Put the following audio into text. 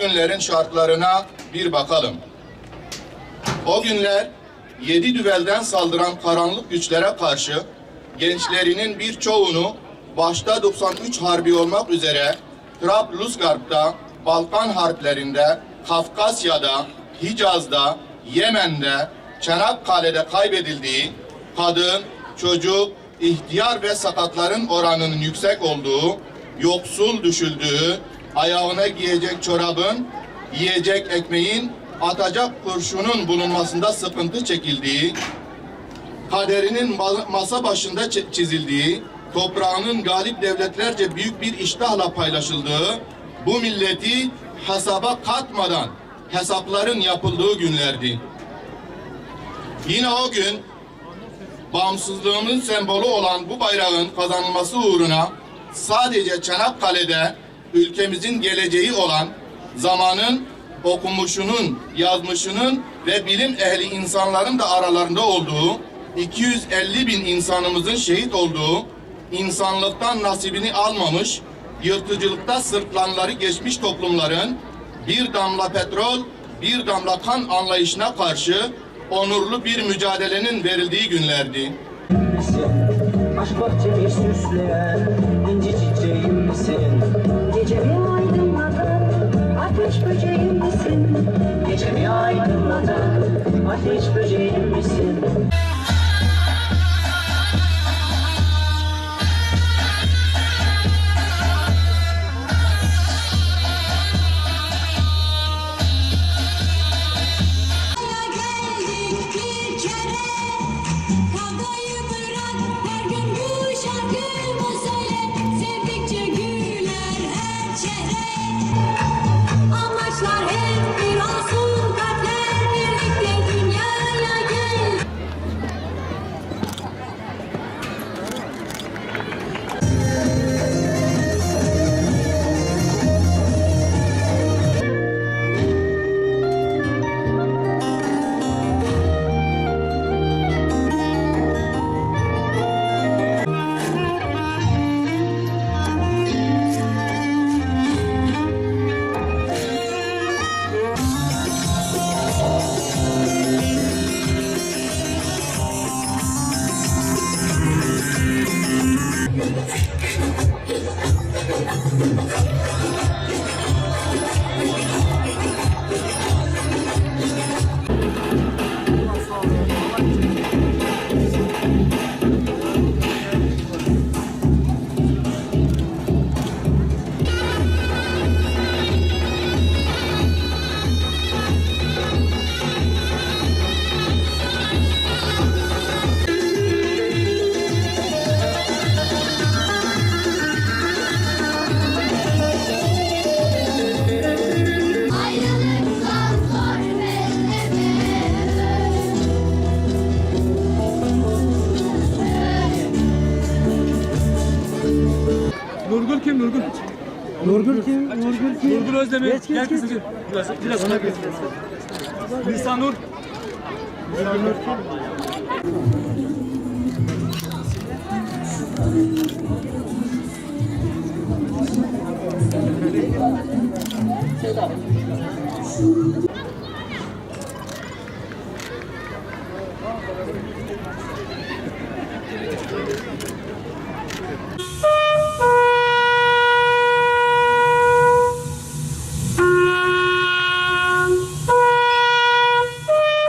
günlerin şartlarına bir bakalım. O günler yedi düvelden saldıran karanlık güçlere karşı gençlerinin birçoğunu başta 93 Harbi olmak üzere Trablusgarp'ta, Balkan harplerinde, Kafkasya'da, Hicaz'da, Yemen'de, Çanakkale'de kaybedildiği, kadın, çocuk, ihtiyar ve sakatların oranının yüksek olduğu, yoksul düşüldüğü, ayağına giyecek çorabın, yiyecek ekmeğin, atacak kurşunun bulunmasında sıkıntı çekildiği, kaderinin ma- masa başında çi- çizildiği, toprağının galip devletlerce büyük bir iştahla paylaşıldığı, bu milleti hesaba katmadan hesapların yapıldığı günlerdi. Yine o gün bağımsızlığımın sembolü olan bu bayrağın kazanılması uğruna sadece Çanakkale'de ülkemizin geleceği olan zamanın okumuşunun, yazmışının ve bilim ehli insanların da aralarında olduğu 250 bin insanımızın şehit olduğu, insanlıktan nasibini almamış, yırtıcılıkta sırtlanları geçmiş toplumların bir damla petrol, bir damla kan anlayışına karşı onurlu bir mücadelenin verildiği günlerdi. Aşk bahçemi süsleyen inci çiçeğim misin? Gecemi aydınlatan ateş böceğim misin? Gecemi aydınlatan ateş böceğim misin? Nurgül kim Nurgül? Kim? Nurgül kim? Nurgül Özdemir. Geç, geç, geç. Biraz, biraz ona gel. Nisan Nur.